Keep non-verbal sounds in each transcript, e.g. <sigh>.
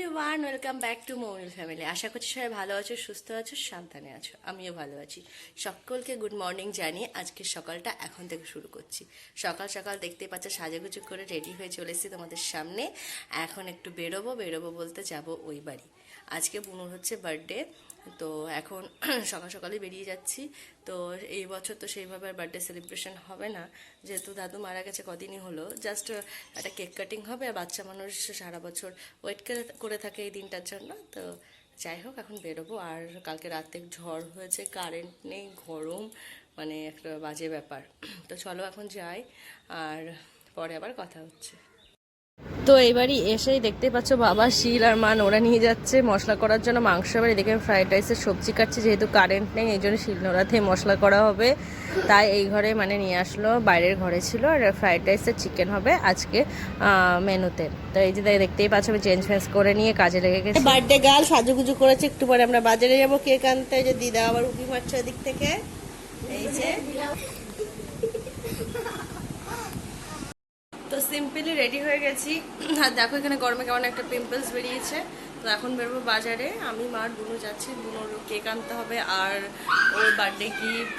Everyone welcome back to Mounul family আশা করছি সবাই ভালো আছো, সুস্থ আছো, সাবধানে আছো। আমিও ভালো আছি। সকলকে গুড মর্নিং জানিয়ে আজকে সকালটা এখন থেকে শুরু করছি। সকাল সকাল দেখতে পাচ্ছ, সাজুগুজু করে রেডি হয়ে চলে তোমাদের সামনে। এখন একটু বেরোবো বেরোবো বলতে যাব ওই বাড়ি। আজকে বুনুর হচ্ছে বার্থডে তো এখন <clears throat> সকাল সকালে বেরিয়ে যাচ্ছি। তো এই বছর তো সেইভাবে আর বার্থডে সেলিব্রেশন হবে না। যেহেতু দাদু মারা গেছে কদিনই হলো। জাস্ট একটা কেক কাটিং হবে আর বাচ্চা মানুষ সারা বছর ওয়েট করে থাকে এই দিনটার জন্য। তো যাই হোক, এখন বেরোবো। আর কালকে রাতে ঝড় হয়েছে কারেন্ট নেই, গরম মানে একটা বাজে ব্যাপার। <clears throat> তো চলো এখন যাই। আর পরে আবার কথা হচ্ছে। তো এবারই এসেই দেখতে পাচ্ছ বাবা শিল আর মান, ওরা নিয়ে যাচ্ছে মশলা করার জন্য মাংস। এবার এদিকে ফ্রাইড রাইসের সবজি কাটছে, যেহেতু কারেন্ট নেই, এই জন্য শিল নোড়াতে মশলা করা হবে। তাই এই ঘরে মানে নিয়ে আসলো, বাইরের ঘরে ছিল, আর ফ্রাইড রাইসের চিকেন হবে আজকে মেনুতে। তো এই যে দেখতেই পাচ্ছ, আমি চেঞ্জ ফেঞ্জ করে নিয়ে কাজে লেগে গেছি। বার্থডে গার্ল সাজুগুজু করেছে, একটু পরে আমরা বাজারে যাব কেক আনতে। যে দিদা আবার উকি মারছে ওদিক থেকে। এই যে। সিম্পলি রেডি হয়ে গেছি। আর দেখো এখানে গরমে কেমন একটা পিম্পলস বেরিয়েছে। তো এখন বেরোবো বাজারে। আমি মার বুনু যাচ্ছি। বুনোর কেক আনতে হবে আর ওর বার্থডে গিফট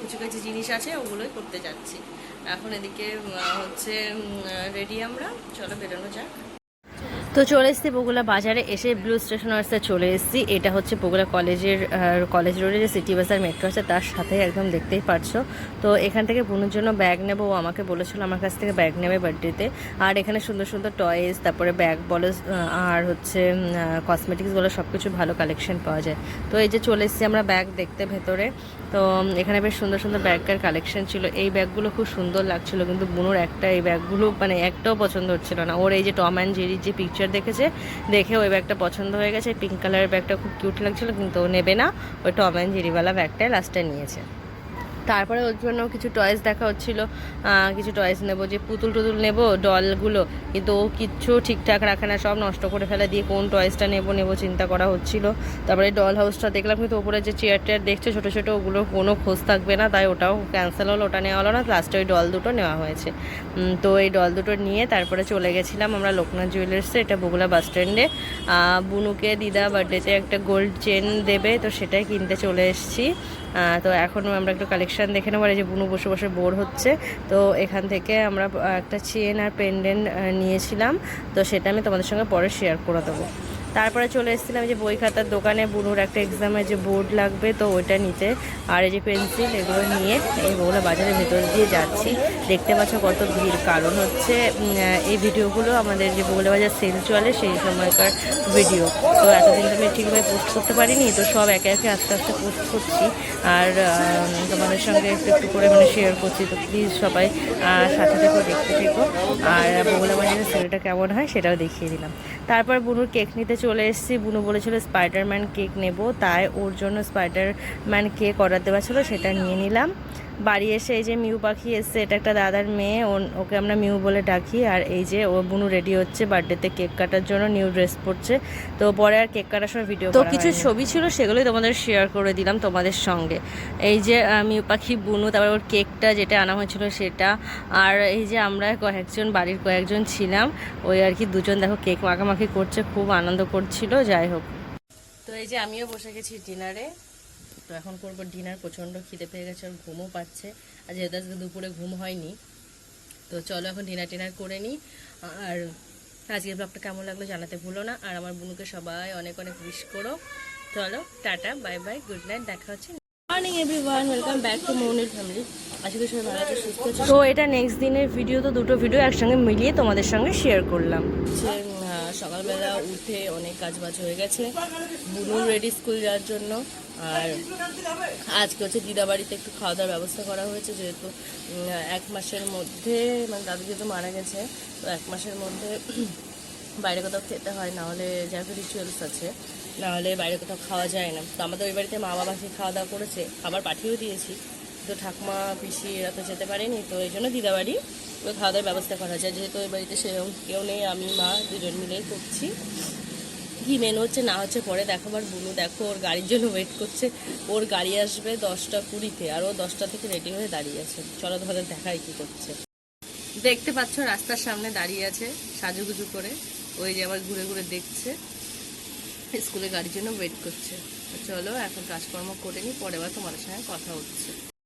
কিছু কিছু জিনিস আছে, ওগুলোই করতে যাচ্ছি। এখন এদিকে হচ্ছে রেডি আমরা। চলো বেরোনো যাক। তো চলে এসেছি বগুলা বাজারে, এসে ব্লু স্টেশনার্সে চলে এসেছি। এটা হচ্ছে বগুলা কলেজের কলেজ রোডে যে সিটি বাজার মেট্রো আছে, তার সাথে একদম দেখতেই পারছ। তো এখান থেকে বুনুর জন্য ব্যাগ নেব, ও আমাকে বলেছিল আমার কাছ থেকে ব্যাগ নেবে বার্থডেতে আর এখানে সুন্দর সুন্দর টয়েস তারপরে ব্যাগ বলো আর হচ্ছে কসমেটিক্স বলো সব কিছু ভালো কালেকশন পাওয়া যায়। তো এই যে চলে এসেছি আমরা ব্যাগ দেখতে ভেতরে। তো এখানে বেশ সুন্দর সুন্দর ব্যাগের কালেকশন ছিল। এই ব্যাগগুলো খুব সুন্দর লাগছিল, কিন্তু বুনুর একটা এই ব্যাগগুলো মানে একটাও পছন্দ হচ্ছিল না। ওর এই যে টম অ্যান্ড জেরির যে পিকচার দেখেছে। দেখে ওই ব্যাগটা পছন্দ হয়ে গেছে। পিঙ্ক কালারের ব্যাগটা খুব কিউট লাগছিল, কিন্তু ও নেবে না। ওই টম অ্যান্ড জেরিওয়ালা ব্যাগটাই লাস্টে নিয়েছে। তারপরে ওর জন্য কিছু টয়েস দেখা হচ্ছিল। কিছু টয়েস নেব, যে পুতুল টুতুল নেব ডলগুলো কিন্তু ও কিচ্ছু ঠিকঠাক রাখে না, সব নষ্ট করে ফেলে দিয়ে কোন টয়েসটা নেব নেব চিন্তা করা হচ্ছিল। তারপরে ডল হাউসটা দেখলাম, কিন্তু ওপরে যে চেয়ার টেয়ার দেখছে, ছোটো ছোটো, ওগুলোর কোনো খোঁজ থাকবে না, তাই ওটাও ক্যান্সেল হলো, ওটা নেওয়া হলো না লাস্টে ওই ডল দুটো নেওয়া হয়েছে। তো এই ডল দুটো নিয়ে তারপরে চলে গেছিলাম আমরা লোকনাথ জুয়েলার্সে এটা বগুলা বাস স্ট্যান্ডে বুনুকে দিদা বার্থডেতে একটা গোল্ড চেন দেবে, তো সেটাই কিনতে চলে এসেছি। তো এখন আমরা একটু কালেকশন দেখে নেব। আর এই যে বুনু বসে বসে বোর হচ্ছে, তো এখান থেকে আমরা একটা চেন আর পেন্ডেন্ট নিয়েছিলাম। তো সেটা আমি তোমাদের সঙ্গে পরে শেয়ার করে দেবো। তারপরে চলে এসেছিলাম যে বই খাতার দোকানে, বুনুর একটা এক্সামের যে বোর্ড লাগবে, তো ওইটা নিতে। আর এই যে পেন্সিল এগুলো নিয়ে এই বগুলা বাজারের ভেতর দিয়ে যাচ্ছি। দেখতে পাচ্ছ কত ভিড়। কারণ হচ্ছে এই ভিডিওগুলো আমাদের যে বগুলা বাজার সেল চলে সেই সময়কার ভিডিও তো এতদিন তো আমি ঠিকভাবে পোস্ট করতে পারিনি, তো সব একে একে আস্তে আস্তে পোস্ট করছি। আর তোমাদের সঙ্গে একটু একটু করে মানে শেয়ার করছি। তো প্লিজ সবাই সাথে থেকো দেখতে থেকো। আর বগুলা বাজারের সেলটা কেমন হয় সেটাও দেখিয়ে দিলাম। তারপর বুনুর কেক নিতে চলে এসেছি। বুনু বলেছিল স্পাইডারম্যান কেক নেব, তাই ওর জন্য স্পাইডারম্যান কেক অর্ডার দেওয়া ছিল, সেটা নিয়ে নিলাম। বাড়ি এসে এই যে মিউ পাখি এসছে এটা একটা দাদার মেয়ে ওকে আমরা মিউ বলে ডাকি। আর এই যে ও বুনু রেডি হচ্ছে বার্থডেতে কেক কাটার জন্য নিউ ড্রেস পরছে। তো পরে আর কেক কাটার সময় ভিডিও তো কিছু ছবি ছিল সেগুলোই তোমাদের শেয়ার করে দিলাম তোমাদের সঙ্গে। এই যে মিউ পাখি বুনু তারপর ওর কেকটা যেটা আনা হয়েছিল সেটা। আর এই যে আমরা কয়েকজন বাড়ির কয়েকজন ছিলাম ওই আর কি দুজন দেখো কেক মাখামাখি করছে খুব আনন্দ করছিল যাই হোক। তো এই যে আমিও বসে গেছি ডিনারে তো এখন করব ডিনার প্রচণ্ড খিদে পেয়ে গেছে আর ঘুমও পাচ্ছে। আর যেহেতু আজকে দুপুরে ঘুম হয়নি, তো চলো এখন ডিনার টিনার করে নিই। আর আজকের ব্লগটা কেমন লাগল জানাতে ভুলো না। আর আমার বুনুকে সবাই অনেক অনেক উইশ করো। চলো, tata bye bye good night দেখা হচ্ছে morning everyone welcome back to Mounir family তো এটা নেক্সট দিনের ভিডিও তো দুটো ভিডিও একসঙ্গে মিলিয়ে তোমাদের সঙ্গে শেয়ার করলাম। সকালবেলা উঠে অনেক কাজ বাজ হয়ে গেছে। বুনুর রেডি স্কুল যাওয়ার জন্য। আর আজকে হচ্ছে দিদা বাড়িতে একটু খাওয়া দাওয়ার ব্যবস্থা করা হয়েছে যেহেতু এক মাসের মধ্যে মানে দাদু যেহেতু মারা গেছে তো এক মাসের মধ্যে <clears throat> বাইরে কোথাও খেতে হয় না হলে যা রিচুয়ালস আছে নাহলে বাইরে কোথাও খাওয়া যায় না। তো আমাদের ওই বাড়িতে মা বাবা সে খাওয়া দাওয়া করেছে খাবার পাঠিয়েও দিয়েছি। তো ঠাকুমা, পিসি এরা তো যেতে পারেনি, তো এই জন্য দিদাবাড়ি। খাওয়া দাওয়ার ব্যবস্থা করা যায়। যেহেতু ওই বাড়িতে সেরকম কেউ নেই, আমি, মা দুজন মিলেই করছি। কি মেনু হচ্ছে, না হচ্ছে, পরে দেখাবার বুনু দেখো, ওর গাড়ির জন্য ওয়েট করছে। ওর গাড়ি আসবে দশটা কুড়িতে, আর ও দশটা থেকে রেডি হয়ে দাঁড়িয়ে আছে। চলো তোমাদের দেখাই কি করছে। দেখতে পাচ্ছ, রাস্তার সামনে দাঁড়িয়ে আছে, সাজুগুজু করে। ওই যে আবার ঘুরে ঘুরে দেখছে। স্কুলে গাড়ির জন্য ওয়েট করছে। চলো, এখন কাজকর্ম করে নিই, পরে আবার তোমাদের সঙ্গে কথা হচ্ছে।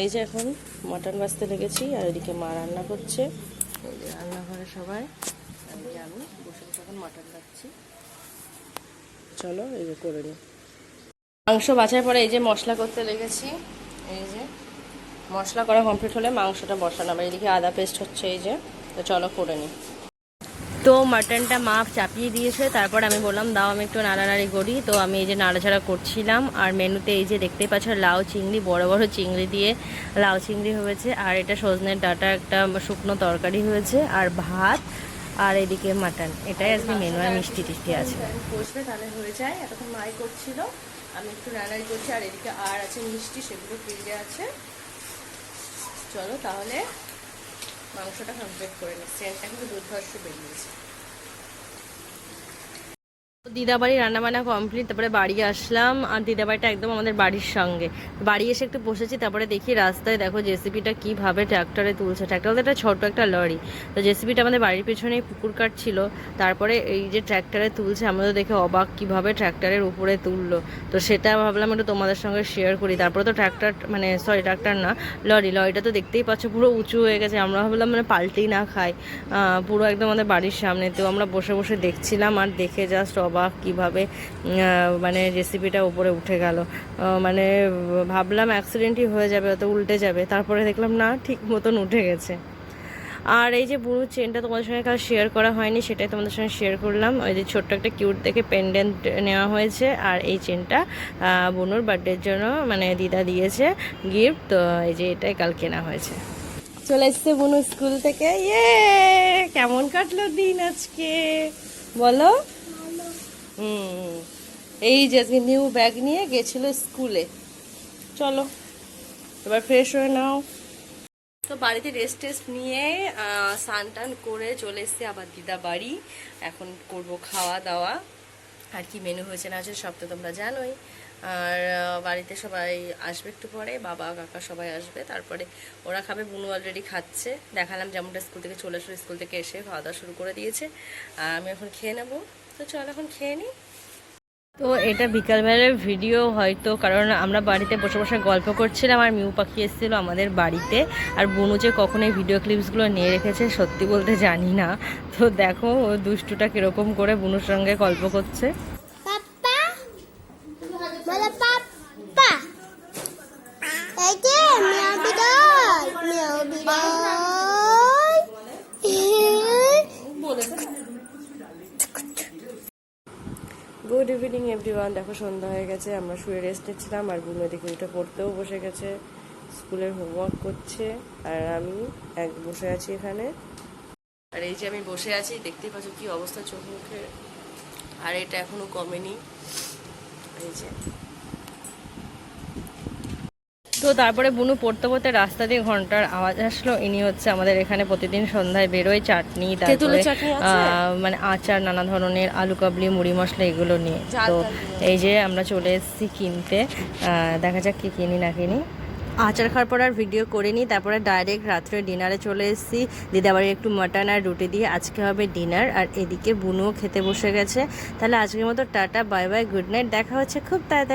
এই যে এখন মটন বাজতে লেগেছি আর এদিকে মা রান্না করছে। এই যে রান্নাঘরে সবাই আর আমি বসে এখন মটন বাজছি চলো, এই যে করে নিই। মাংস বাছার পরে এই যে মশলা করতে লেগেছি। এই যে মশলা করা কমপ্লিট হলে মাংসটা বসানো এদিকে আদা পেস্ট হচ্ছে, এই যে। তো চলো, করে নিই। তো মাটনটা মা চাপিয়ে দিয়েছে, তারপর আমি বললাম, দাও, আমি একটু নাড়ানাড়ি করি। তো আমি এই যে নাড়াচাড়া করছিলাম, আর মেনুতে এই যে দেখতেই পাচ্ছ, লাউ চিংড়ি, বড় বড় চিংড়ি দিয়ে লাউ চিংড়ি হয়েছে, আর এটা সজনের ডাটা একটা শুকনো তরকারি হয়েছে, আর ভাত, আর এদিকে মাটন। এটাই আজকে মেনু, আর মিষ্টি টিষ্টি আছে। বসবে তাহলে হয়ে যায়। এতক্ষণ মাই করছিল, আমি একটু নাড়াই করছি, আর এদিকে আর আছে মিষ্টি, সেগুলো ফ্রিজে আছে। চলো তাহলে মাংসটা কমপ্লিট করে নিচ্ছি। এখন কিন্তু দুর্ধর্ষ বেরিয়েছে দিদাবাড়ি রান্নাবান্না কমপ্লিট তারপরে বাড়ি আসলাম আর দিদাবাড়িটা একদম আমাদের বাড়ির সঙ্গে। বাড়ি এসে একটু বসেছি, তারপরে দেখি রাস্তায় দেখো জেসিপিটা কীভাবে ট্র্যাক্টরে তুলছে। ট্র্যাক্টর একটা ছোট একটা লরি। তো জেসিপিটা আমাদের বাড়ির পেছনেই পুকুর কাটছিল তারপরে এই যে ট্র্যাক্টরে তুলছে, আমরা তো দেখে অবাক কীভাবে ট্র্যাক্টরের উপরে তুললো। তো সেটা ভাবলাম একটু তোমাদের সঙ্গে শেয়ার করি। তারপরে তো ট্র্যাক্টর মানে সরি ট্র্যাক্টর না, লরি। লরিটা তো দেখতেই পাচ্ছ পুরো উঁচু হয়ে গেছে। আমরা ভাবলাম মানে পাল্টেই না খাই। পুরো একদম আমাদের বাড়ির সামনে। তো আমরা বসে বসে দেখছিলাম আর দেখে জাস্ট অবাক কীভাবে উম, মানে রেসিপিটা উপরে উঠে গেল। মানে ভাবলাম অ্যাক্সিডেন্টই হয়ে যাবে তো উল্টে যাবে। তারপরে দেখলাম না ঠিক মতন উঠে গেছে। আর এই যে বুড়ো চেনটা তোমাদের সঙ্গে কাল শেয়ার করা হয়নি সেটাই তোমাদের সঙ্গে শেয়ার করলাম। ওই যে ছোট্ট একটা কিউট দেখে পেন্ডেন্ট নেওয়া হয়েছে। আর এই চেনটা বুনুর বার্থডের জন্য মানে দিদা দিয়েছে গিফট তো এই যে এটাই কাল কেনা হয়েছে। চলে এসছে বুনু স্কুল থেকে। ইয়ে! কেমন কাটলো দিন আজকে? বলো। হুম। এই যে আজকে নিউ ব্যাগ নিয়ে গেছিল স্কুলে। চলো, এবার ফ্রেশ হয়ে নাও। তো বাড়িতে রেস্ট টেস্ট নিয়ে স্নান টান করে চলে এসেছি আবার দিদা বাড়ি। এখন করব খাওয়া দাওয়া আর কি মেনু হয়েছে না হয়েছে সব তো তোমরা জানোই। আর বাড়িতে সবাই আসবে একটু পরে, বাবা, কাকা সবাই আসবে। তারপরে ওরা খাবে, বুনু অলরেডি খাচ্ছে। দেখালাম যেমনটা স্কুল থেকে চলে আসলো স্কুল থেকে এসে খাওয়া দাওয়া শুরু করে দিয়েছে। আর আমি এখন খেয়ে নেব। তো চল এখন খেয়ে নিই তো এটা বিকালবেলার ভিডিও হয়তো, কারণ আমরা বাড়িতে বসে বসে গল্প করছিলাম আর মিউ পাখি এসেছিল আমাদের বাড়িতে। আর বুনু যে কখন এই ভিডিও ক্লিপসগুলো নিয়ে রেখেছে সত্যি বলতে জানি না। তো দেখো, ও দুষ্টুটা কীরকম করে বুনুর সঙ্গে গল্প করছে। গুড ইভিনিং এভরিওয়ান দেখো, সন্ধ্যা হয়ে গেছে, আমরা শুয়ে রেস্ট নিচ্ছিলাম, আর বুনু এদিকে উঠে পড়তেও বসে গেছে। স্কুলের হোমওয়ার্ক করছে, আর আমি এক বসে আছি এখানে। আর এই যে আমি বসে আছি, দেখতেই পাচ্ছ কি অবস্থা চোখ মুখে আর এটা এখনও কমেনি। এই যে। তো তারপরে বুনু পড়তে পড়তে রাস্তা দিয়ে ঘণ্টার আওয়াজ আসলো। ইনি হচ্ছে আমাদের এখানে প্রতিদিন সন্ধ্যায় বেরোয় চাটনি তারপরে মানে আচার নানা ধরনের আলু কাবলি মুড়ি মশলা এগুলো নিয়ে। তো এই যে আমরা চলে এসেছি কিনতে। দেখা যাক কি কিনি না কিনি। আচার খাওয়ার পর আর ভিডিও করিনি তারপরে ডাইরেক্ট রাত্রে ডিনারে চলে এসেছি। দিদাবাড়ি একটু মাটন আর রুটি দিয়ে আজকে হবে ডিনার আর এদিকে বুনুও খেতে বসে গেছে। তাহলে আজকের মতো tata bye bye good night দেখা হচ্ছে খুব তাড়াতাড়ি।